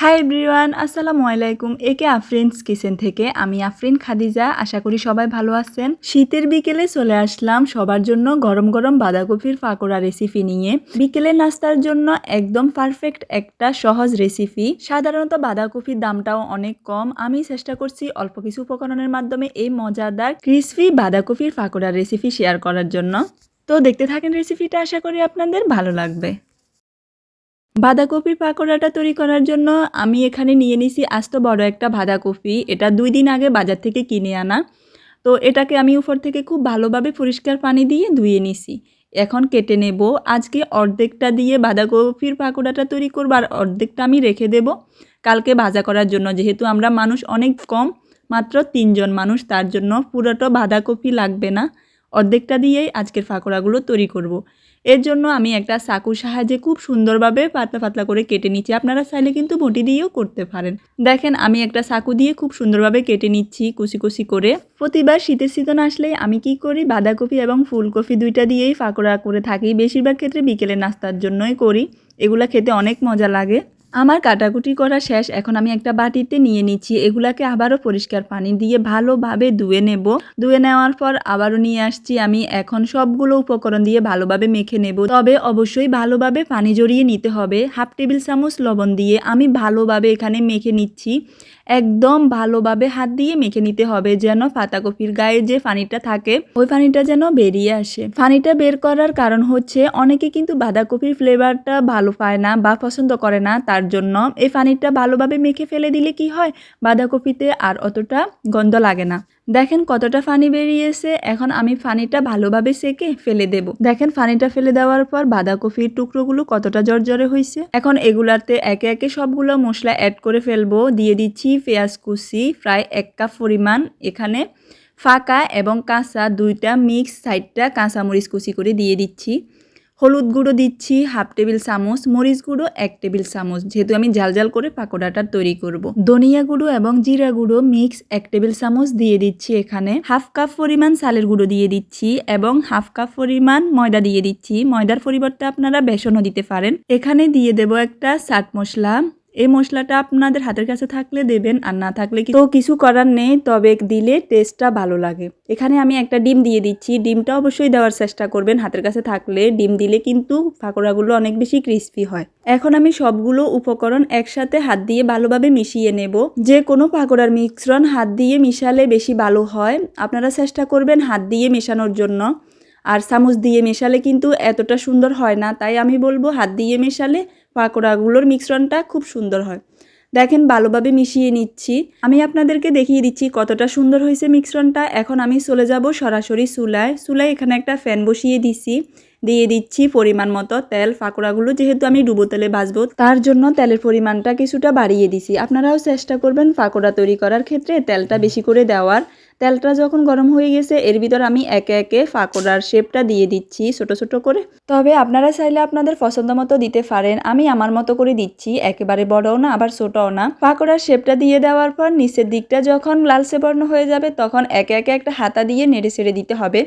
Hi everyone, আসসালামু আলাইকুম। একে আফরিনস কিচেন থেকে। আমি আফরিন খাদিজা, আশা করি সবাই ভালো আছেন। শীতের বিকেলে চলে আসলাম সবার জন্য গরম গরম বাঁধাকপির পাকোড়া রেসিপি নিয়ে। বিকেলে নাস্তার জন্য একদম পারফেক্ট একটা সহজ রেসিপি সাধারণত বাঁধাকপির দামটাও অনেক কম। আমি চেষ্টা করছি অল্প কিছু উপকরণের মাধ্যমে এই মজাদার ক্রিসপি বাঁধাকপির পাকোড়া রেসিপি শেয়ার করার জন্য। তো দেখতে থাকেন রেসিপিটা আশা করি আপনাদের ভালো লাগবে। বাঁধাকপির পাকোড়াটা তৈরি করার জন্য আমি এখানে নিয়ে নিছি আস্ত বড় একটা বাঁধাকপি। এটা দুই দিন আগে বাজার থেকে কিনে আনা। তো এটাকে আমি উপর থেকে খুব ভালোভাবে পরিষ্কার পানি দিয়ে ধুয়ে নিছি। এখন কেটে নেব। আজকে অর্ধেকটা দিয়ে বাঁধাকপির পাকোড়াটা তৈরি করব আর অর্ধেকটা আমি রেখে দেব। কালকে ভাজা করার জন্য যেহেতু আমরা মানুষ অনেক কম, মাত্র তিনজন মানুষ, তার জন্য পুরোটা বাঁধাকপি লাগবে না। অর্ধেকটা দিয়েই আজকের পাকোড়াগুলো তৈরি করব। এর জন্য আমি একটা চাকুর সাহায্যে খুব সুন্দরভাবে পাতলা পাতলা করে কেটে নিচ্ছি। আপনারা চাইলে কিন্তু বটি দিয়েও করতে পারেন। দেখেন, আমি একটা চাকু দিয়ে খুব সুন্দরভাবে কেটে নিচ্ছি কুচি কুচি করে। প্রতিবার শীতের সিজন আসলে আমি কি করি? বাঁধাকপি এবং ফুলকপি দুইটা দিয়েই ফাঁকড়া করে থাকি। বেশিরভাগ ক্ষেত্রে বিকেলে নাস্তার জন্যই করি। এগুলা খেতে অনেক মজা লাগে। আমার কাটাকুটি করা শেষ, এখন আমি একটা বাটিতে নিয়ে নিচ্ছি, এগুলাকে আবারও পরিষ্কার পানি দিয়ে ভালোভাবে ধুয়ে নেব। ধুয়ে নেওয়ার পর আবারও নিয়ে আসছি আমি এখন সবগুলো উপকরণ দিয়ে ভালোভাবে মেখে নেব। তবে অবশ্যই ভালোভাবে পানি জড়িয়ে নিতে হবে। হাফ টেবিল চামচ লবণ দিয়ে আমি ভালোভাবে এখানে মেখে নিচ্ছি। একদম ভালোভাবে হাত দিয়ে মেখে নিতে হবে যেন পাতাকপির গায়ে যে পানিটা থাকে, ওই পানিটা যেন বেরিয়ে আসে। পানিটা বের করার কারণ হচ্ছে, অনেকে কিন্তু বাঁধাকপির ফ্লেভারটা ভালো পায় না বা পছন্দ করে না, তার জন্য। এই পানিটা ভালোভাবে মেখে ফেলে দিলে কি হয়? বাঁধাকপিতে আর অতটা গন্ধ লাগে না। দেখেন কতটা পানি বেরিয়েছে। এখন আমি পানিটা ভালোভাবে সেকে ফেলে দেব। দেখেন পানিটা ফেলে দেওয়ার পর বাঁধাকপির টুকরোগুলো কতটা জর্জরে হয়েছে এখন এগুলাতে একে একে সবগুলো মশলা অ্যাড করে ফেলব। দিয়ে দিচ্ছি পেঁয়াজ কুচি, প্রায় এক কাপ পরিমাণ এখানে ফাঁকা এবং কাঁচা দুইটা মিক্স সাইডটা কাঁচামরিচ কুচি করে দিয়ে দিচ্ছি। হলুদ গুঁড়ো দিচ্ছি, হাফ টেবিল চামচ, মরিচ গুঁড়ো, এক টেবিল চামচ। যেহেতু আমি ঝাল ঝাল করে পাকোড়াটা তৈরি করব। ধনিয়া গুঁড়ো এবং জিরা গুঁড়ো মিক্স এক টেবিল চামচ দিয়ে দিচ্ছি এখানে। হাফ কাপ পরিমাণ চালের গুঁড়ো দিয়ে দিচ্ছি এবং হাফ কাপ পরিমাণ ময়দা দিয়ে দিচ্ছি। ময়দার পরিবর্তে আপনারা বেসনও দিতে পারেন। এখানে দিয়ে দেব একটা চাট মশলা। এই মশলাটা আপনাদের হাতের কাছে থাকলে দেবেন, আর না থাকলে তো কিছু করার নেই, তবে দিলে টেস্টটা ভালো লাগে। এখানে আমি একটা ডিম দিয়ে দিচ্ছি। ডিমটা অবশ্যই দেওয়ার চেষ্টা করবেন। হাতের কাছে থাকলে ডিম দিলে কিন্তু পাকোড়াগুলো অনেক বেশি ক্রিস্পি হয়। এখন আমি সবগুলো উপকরণ একসাথে হাত দিয়ে ভালোভাবে মিশিয়ে নেব। যে কোনো পাকোড়ার মিশ্রণ হাত দিয়ে মিশালে বেশি ভালো হয়। আপনারা চেষ্টা করবেন হাত দিয়ে মেশানোর জন্য। আর চামচ দিয়ে মেশালে কিন্তু এতটা সুন্দর হয় না। তাই আমি বলব হাত দিয়ে মেশালে পাকোড়াগুলোর মিশ্রণটা খুব সুন্দর হয়। দেখেন ভালোভাবে মিশিয়ে নিচ্ছি। আমি আপনাদেরকে দেখিয়ে দিচ্ছি কতটা সুন্দর হয়েছে মিশ্রণটা এখন আমি চলে যাব সরাসরি চুলায়। চুলায় এখানে একটা ফ্যান বসিয়ে দিছি। দিয়ে দিচ্ছি পরিমাণ মতো তেল। ফাঁকড়াগুলো যেহেতু আমি ডুবো তেলে ভাজবো, তার জন্য তেলের পরিমাণটা কিছুটা বাড়িয়ে দিছি। আপনারাও চেষ্টা করবেন ফাঁকড়া তৈরি করার ক্ষেত্রে তেলটা বেশি করে দেওয়ার। তেলটা যখন গরম হয়ে গেছে, এর ভিতর আমি একে একে ফাঁকড়ার শেপটা দিয়ে দিচ্ছি ছোট ছোট করে। তবে আপনারা চাইলে আপনাদের পছন্দ মতো দিতে পারেন। আমি আমার মতো করে দিচ্ছি, একেবারে বড়ও না, আবার ছোটও না। ফাঁকড়ার শেপটা দিয়ে দেওয়ার পর নিচের দিকটা যখন লালচে বর্ণ হয়ে যাবে, তখন একে একে একটা হাতা দিয়ে নেড়ে ছেড়ে দিতে হবে।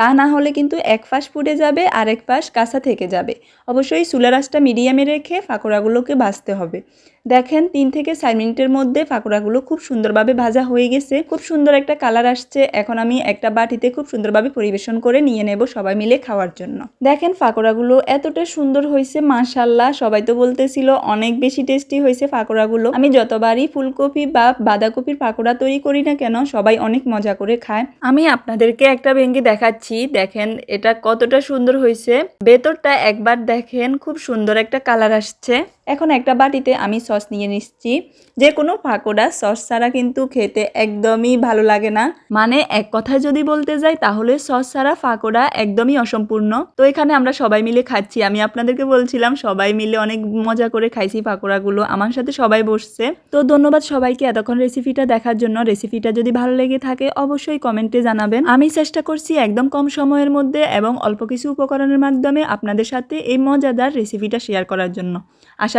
তা না হলে কিন্তু এক পাশ ফুটে যাবে আর এক পাশ কাঁচা থেকে যাবে। অবশ্যই চুলার আঁচটা মিডিয়ামে রেখে ফাঁকড়াগুলোকে ভাজতে হবে। দেখেন, তিন থেকে চার মিনিটের মধ্যে ফাঁকড়াগুলো খুব সুন্দরভাবে ভাজা হয়ে গেছে। খুব সুন্দর একটা কালার আসছে। এখন আমি একটা বাটিতে খুব সুন্দরভাবে পরিবেশন করে নিয়ে নেব সবাই মিলে খাওয়ার জন্য। দেখেন ফাঁকড়াগুলো এতটা সুন্দর হয়েছে মাশাল্লাহ সবাই তো বলতেছিল, অনেক বেশি টেস্টি হয়েছে ফাঁকড়াগুলো আমি যতবারই ফুলকপি বা বাঁধাকপির ফাঁকড়া তৈরি করি না কেন, সবাই অনেক মজা করে খায়। আমি আপনাদেরকে একটা ভেঙ্গে দেখাচ্ছি। দেখেন, এটা কতটা সুন্দর হয়েছে। ভেতরটা একবার দেখেন, খুব সুন্দর একটা কালার আসছে। এখন একটা বাটিতে আমি সস নিয়ে নিচ্ছি। যে কোনো পাকোড়া সস ছাড়া কিন্তু খেতে একদমই ভালো লাগে না। মানে এক কথায় যদি বলতে যাই, তাহলে সস ছাড়া পাকোড়া একদমই অসম্পূর্ণ। তো এখানে আমরা সবাই মিলে খাচ্ছি। আমি আপনাদেরকে বলছিলাম, সবাই মিলে অনেক মজা করে খাইছি পাকোড়াগুলো। আমার সাথে সবাই বসছে। তো ধন্যবাদ সবাইকে এতক্ষণ রেসিপিটা দেখার জন্য। রেসিপিটা যদি ভালো লেগে থাকে, অবশ্যই কমেন্টে জানাবেন। আমি চেষ্টা করছি একদম কম সময়ের মধ্যে এবং অল্প কিছু উপকরণের মাধ্যমে আপনাদের সাথে এই মজাদার রেসিপিটা শেয়ার করার জন্য।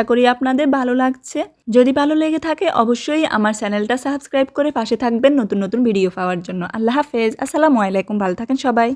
আশা করি আপনাদের ভালো লাগছে। যদি ভালো লেগে থাকে, অবশ্যই আমার চ্যানেলটা সাবস্ক্রাইব করে পাশে থাকবেন নতুন নতুন ভিডিও পাওয়ার জন্য। আল্লাহ হাফেজ। আসসালামু আলাইকুম। ভালো থাকেন সবাই।